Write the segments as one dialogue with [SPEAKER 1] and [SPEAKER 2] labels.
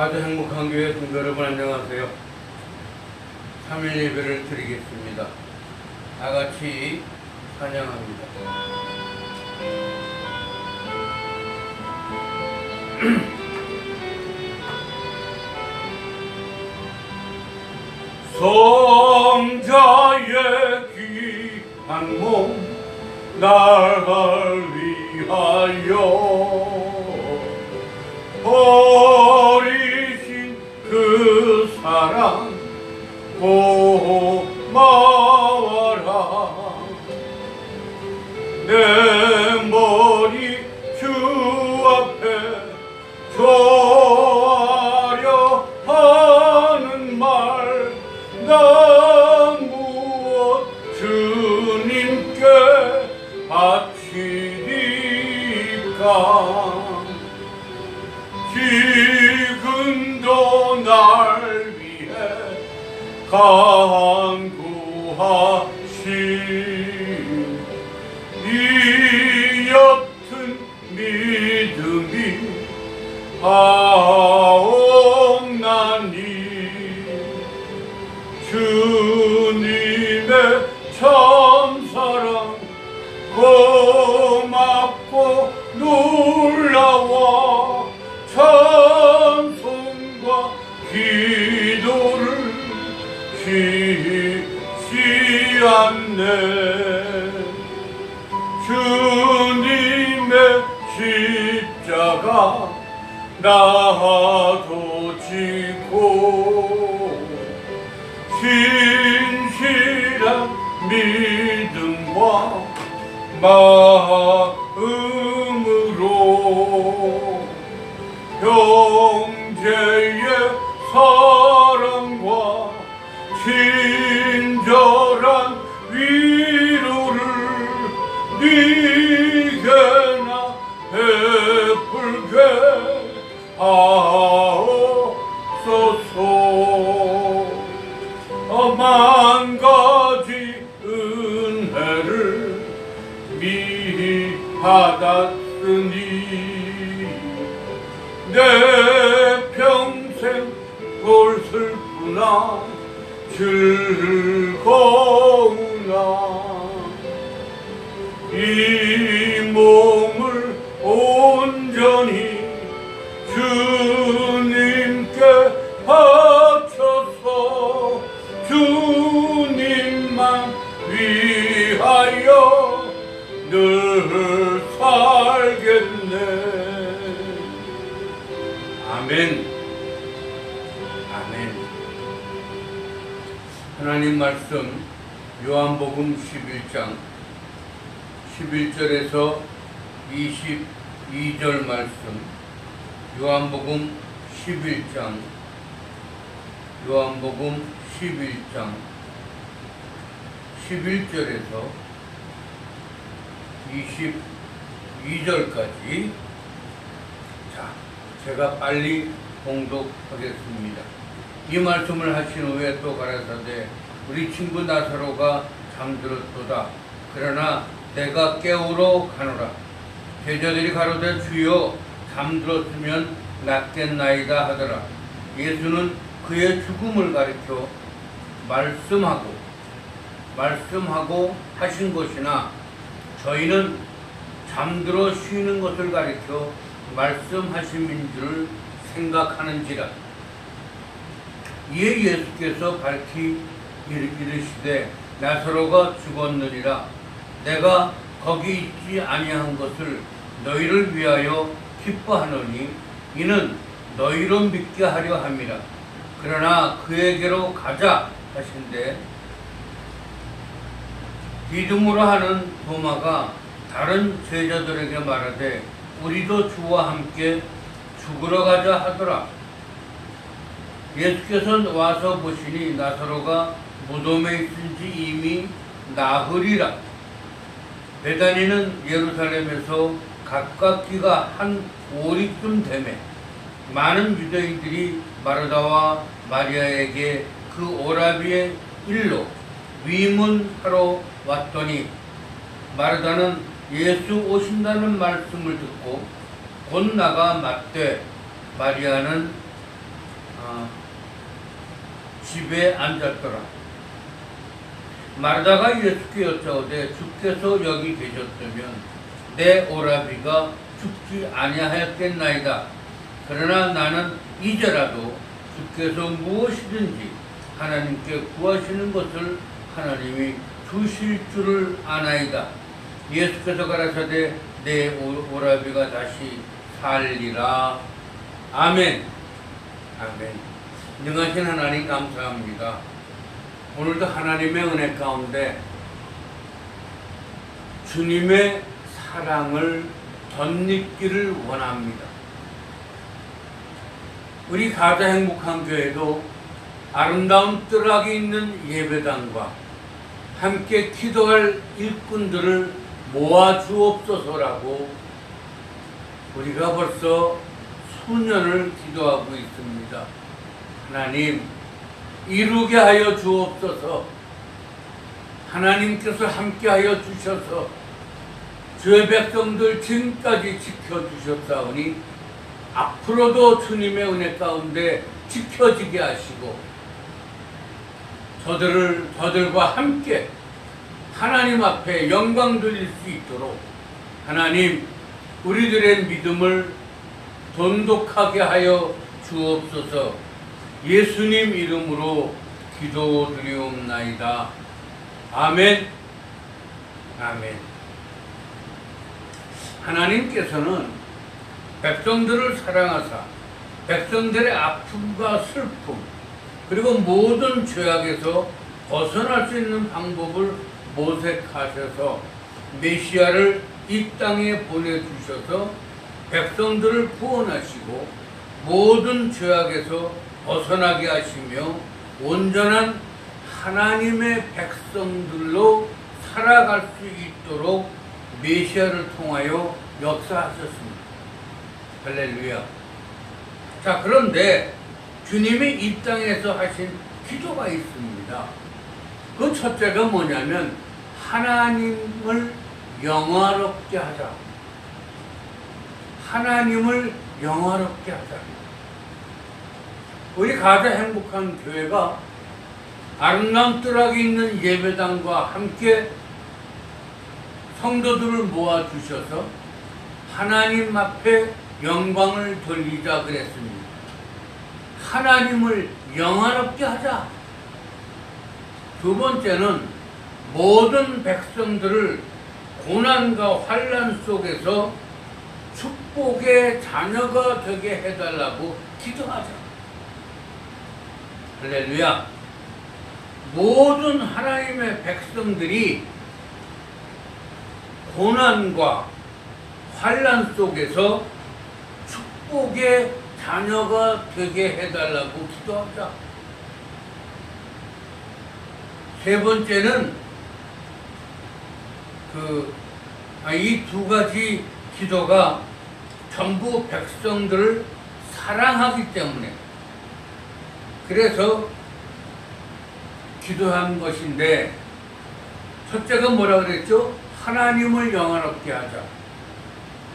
[SPEAKER 1] 아주 행복한 교회 성도 여러분 안녕하세요. 3일 예배를 드리겠습니다. 다 같이 찬양합니다. 성자의 귀한 몸 나를 위하여 버 고마워라. 내머 간구하신 이 옅은 믿음이 하옵나니. 주 나도 지고 신실한 믿음과 마음으로 형제의 사랑과 친 하옵소서. 만 가지 은혜를 미리 받았으니 내 평생 볼 슬프나 즐거우나 이 말씀 요한복음 11장 11절에서 22절 말씀 요한복음 11장 요한복음 11장 11절에서 22절까지 자, 제가 빨리 봉독하겠습니다. 이 말씀을 하신 후에 또 가라사대 우리 친구 나사로가 잠들었도다. 그러나 내가 깨우러 가노라. 제자들이 가로되 주여 잠들었으면 낫겠나이다 하더라. 예수는 그의 죽음을 가리켜 말씀하고 말씀하고 하신 것이나 저희는 잠들어 쉬는 것을 가리켜 말씀하심인 줄 생각하는지라. 이에 예수께서 밝히 이르- 이르시되 나사로가 죽었느니라. 내가 거기 있지 아니한 것을 너희를 위하여 기뻐하노니 이는 너희로 믿게 하려 함이라. 그러나 그에게로 가자 하신대 믿음으로 하는 도마가 다른 제자들에게 말하되 우리도 주와 함께 죽으러 가자 하더라. 예수께서 와서 보시니 나사로가 무덤에 있은 지 이미 나흘이라 베다니는 예루살렘에서 가깝기가 한 오리쯤 되매 많은 유대인들이 마르다와 마리아에게 그 오라비의 일로 위문하러 왔더니 마르다는 예수 오신다는 말씀을 듣고 곧 나가 맞되 마리아는 어, 집에 앉았더라. 마르다가 예수께 여짜오되 주께서 여기 계셨다면 내 오라비가 죽지 아니하였겠나이다. 그러나 나는 이제라도 주께서 무엇이든지 하나님께 구하시는 것을 하나님이 주실 줄을 아나이다. 예수께서 가라사대 내 오- 오라비가 다시 살리라. 아멘. 아멘. 능하신 하나님 감사합니다. 오늘도 하나님의 은혜 가운데 주님의 사랑을 덧입기를 원합니다. 우리 가자 행복한 교회도 아름다운 뜰락이 있는 예배당과 함께 기도할 일꾼들을 모아 주옵소서라고 우리가 벌써 수년을 기도하고 있습니다. 하나님, 이루게 하여 주옵소서. 하나님께서 함께하여 주셔서 주의 백성들 지금까지 지켜주셨사오니 앞으로도 주님의 은혜 가운데 지켜지게 하시고 저들을 저들과 함께 하나님 앞에 영광 돌릴 수 있도록 하나님 우리들의 믿음을 돈독하게 하여 주옵소서 예수님 이름으로 기도드리옵나이다. 아멘. 아멘. 하나님께서는 백성들을 사랑하사 백성들의 아픔과 슬픔 그리고 모든 죄악에서 벗어날 수 있는 방법을 모색하셔서 메시아를 이 땅에 보내주셔서 백성들을 구원하시고 모든 죄악에서 벗어나게 하시며 온전한 하나님의 백성들로 살아갈 수 있도록 메시아를 통하여 역사하셨습니다. 할렐루야. 자, 그런데 주님이 이 땅에서 하신 기도가 있습니다. 그 첫째가 뭐냐면 하나님을 영화롭게 하자. 하나님을 영화롭게 하자. 우리 가자 행복한 교회가 아름다운 뜰락이 있는 예배당과 함께 성도들을 모아 주셔서 하나님 앞에 영광을 돌리자 그랬습니다. 하나님을 영화롭게 하자. 두 번째는 모든 백성들을 고난과 환란 속에서 축복의 자녀가 되게 해달라고 기도하자. 할렐루야. 모든 하나님의 백성들이 고난과 환란 속에서 축복의 자녀가 되게 해달라고 기도하자. 세 번째는 그, 아, 이두 가지 기도가 전부 백성들을 사랑하기 때문에 그래서 기도한 것인데 첫째가 뭐라 그랬죠? 하나님을 영화롭게 하자.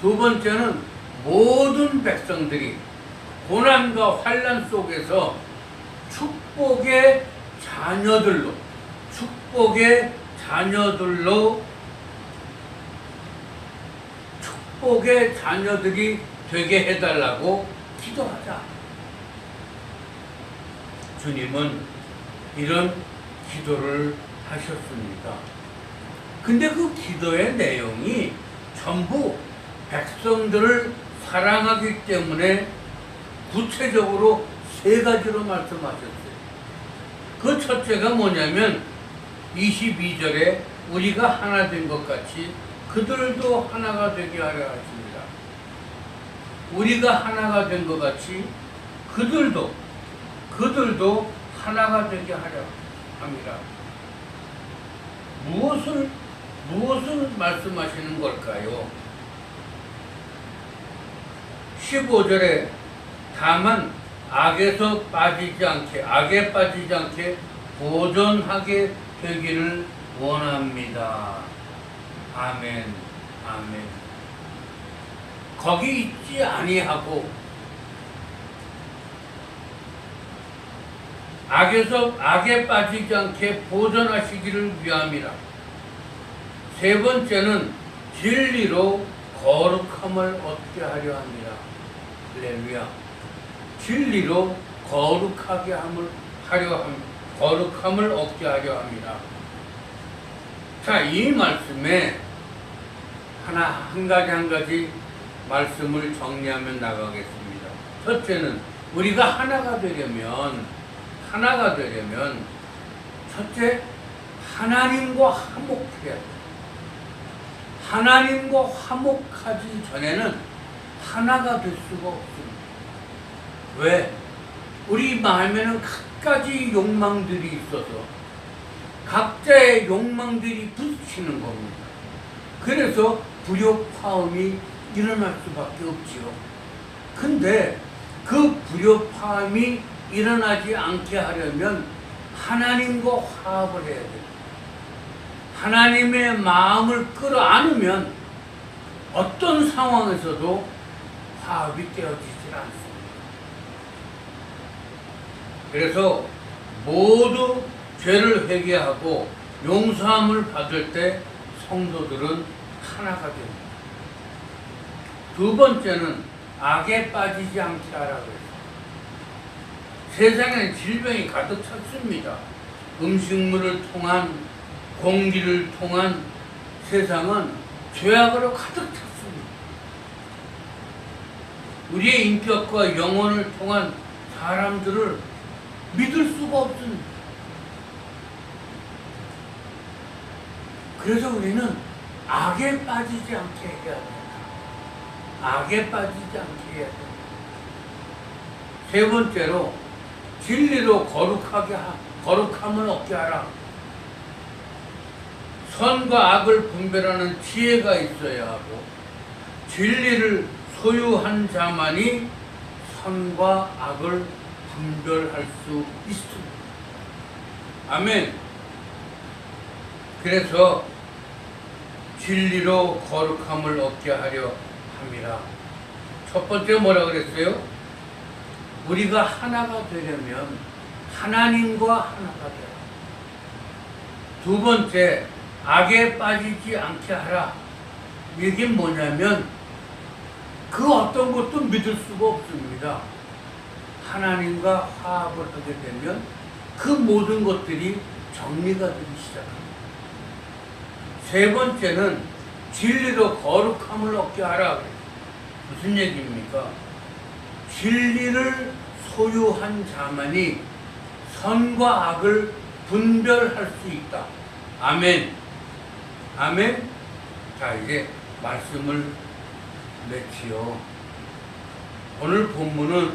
[SPEAKER 1] 두 번째는 모든 백성들이 고난과 환란 속에서 축복의 자녀들로 축복의 자녀들로 축복의 자녀들이 되게 해달라고 기도하자. 주님은 이런 기도를 하셨습니다. 근데 그 기도의 내용이 전부 백성들을 사랑하기 때문에 구체적으로 세 가지로 말씀하셨어요. 그 첫째가 뭐냐면 22절에 우리가 하나 된 것 같이 그들도 하나가 되게 하려 하십니다. 우리가 하나가 된 것 같이 그들도 그들도 하나가 되게 하려 합니다. 무엇을 무엇을 말씀하시는 걸까요? 15절에 다만 악에서 빠지지 않게 악에 빠지지 않게 보존하게 되기를 원합니다. 아멘. 아멘. 거기 있지 아니하고 악에서 악에 빠지지 않게 보존하시기를 위함이라. 세 번째는 진리로 거룩함을 얻게 하려 합니다. 할렐루야. 진리로 거룩하게 함을 하려 함, 거룩함을 얻게 하려 합니다. 자, 이 말씀에 하나 한 가지 한 가지 말씀을 정리하면 나가겠습니다. 첫째는 우리가 하나가 되려면 하나가 되려면 첫째 하나님과 화목해야 돼. 하나님과 화목하기 전에는 하나가 될 수가 없습니다. 왜? 우리 마음에는 갖가지 욕망들이 있어서 각자의 욕망들이 부딪히는 겁니다. 그래서 불협화음이 일어날 수밖에 없지요. 근데 그 불협화음이 일어나지 않게 하려면 하나님과 화합을 해야 돼요. 하나님의 마음을 끌어안으면 어떤 상황에서도 화합이 되어지질 않습니다. 그래서 모두 죄를 회개하고 용서함을 받을 때 성도들은 하나가 됩니다. 두 번째는 악에 빠지지 않게 하라고 해요. 세상에는 질병이 가득 찼습니다. 음식물을 통한 공기를 통한 세상은 죄악으로 가득 찼습니다. 우리의 인격과 영혼을 통한 사람들을 믿을 수가 없습니다. 그래서 우리는 악에 빠지지 않게 해야 됩니다. 악에 빠지지 않게 해야 됩니다. 세 번째로 진리로 거룩하게 하, 거룩함을 얻게 하라. 선과 악을 분별하는 지혜가 있어야 하고 진리를 소유한 자만이 선과 악을 분별할 수 있습니다. 아멘. 그래서 진리로 거룩함을 얻게 하려 합니다. 첫 번째 뭐라 그랬어요? 우리가 하나가 되려면 하나님과 하나가 되라. 두 번째, 악에 빠지지 않게 하라. 이게 뭐냐면 그 어떤 것도 믿을 수가 없습니다. 하나님과 화합을 하게 되면 그 모든 것들이 정리가 되기 시작합니다. 세 번째는 진리로 거룩함을 얻게 하라. 무슨 얘기입니까? 진리를 소유한 자만이 선과 악을 분별할 수 있다. 아멘. 아멘. 자, 이제 말씀을 맺지요. 오늘 본문은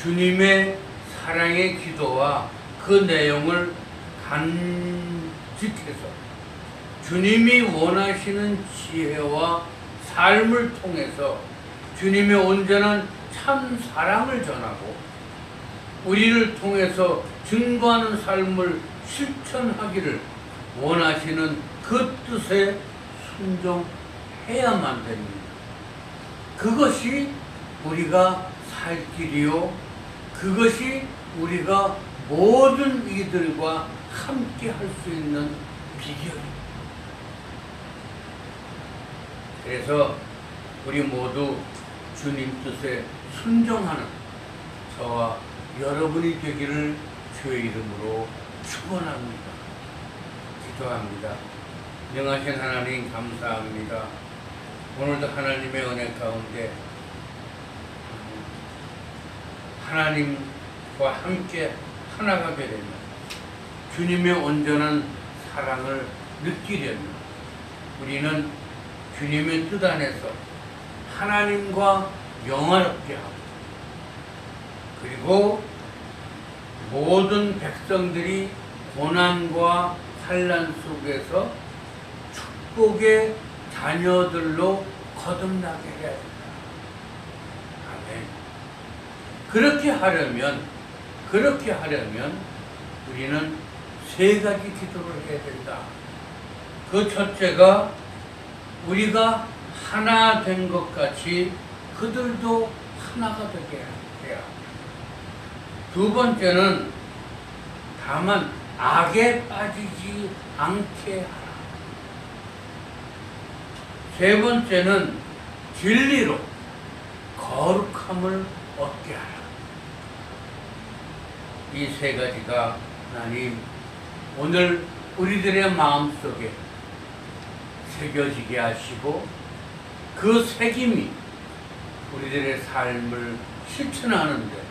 [SPEAKER 1] 주님의 사랑의 기도와 그 내용을 간직해서 주님이 원하시는 지혜와 삶을 통해서 주님의 온전한 참 사랑을 전하고 우리를 통해서 증거하는 삶을 실천하기를 원하시는 그 뜻에 순종해야만 됩니다. 그것이 우리가 살 길이요. 그것이 우리가 모든 이들과 함께 할 수 있는 비결입니다. 그래서 우리 모두 주님 뜻에 순종하는 저와 여러분이 되기를 주의 이름으로 축원합니다. 기도합니다. 영하신 하나님 감사합니다. 오늘도 하나님의 은혜 가운데 하나님과 함께 하나가 되려면 주님의 온전한 사랑을 느끼려면 우리는 주님의 뜻 안에서 하나님과 영화롭게 하고 그리고 모든 백성들이 고난과 환란 속에서 축복의 자녀들로 거듭나게 해야 된다. 아멘. 그렇게 하려면 그렇게 하려면 우리는 세 가지 기도를 해야 된다. 그 첫째가 우리가 하나 된 것 같이 그들도 하나가 되게 해야. 두 번째는 다만 악에 빠지지 않게 하라. 세 번째는 진리로 거룩함을 얻게 하라. 이 세 가지가 하나님 오늘 우리들의 마음속에 새겨지게 하시고 그 새김이 우리들의 삶을 실천하는데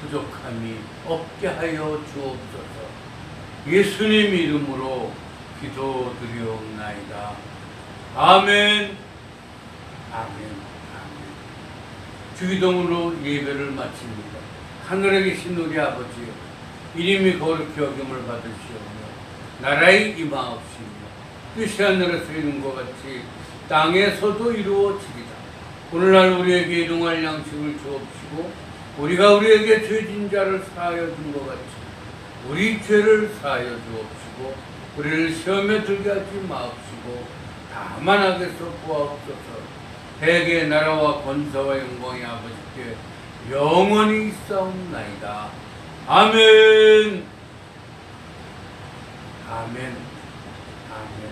[SPEAKER 1] 부족함이 없게 하여 주옵소서. 예수님 이름으로 기도드리옵나이다. 아멘. 아멘. 아멘. 주기도문으로 예배를 마칩니다. 하늘에 계신 우리 아버지요. 이름이 거룩히 여김을 받으시오며 나라의 임하옵시며 뜻이 하늘에서 이룬 것 같이 땅에서도 이루어지리다. 오늘날 우리에게 일용할 양식을 주옵시고 우리가 우리에게 죄진 자를 사하여 준 것 같이 우리 죄를 사하여 주옵시고 우리를 시험에 들게 하지 마옵시고 다만 악에서 구하옵소서. 대개 나라와 권세와 영광이 아버지께 영원히 있사옵나이다. 아멘. 아멘. 아멘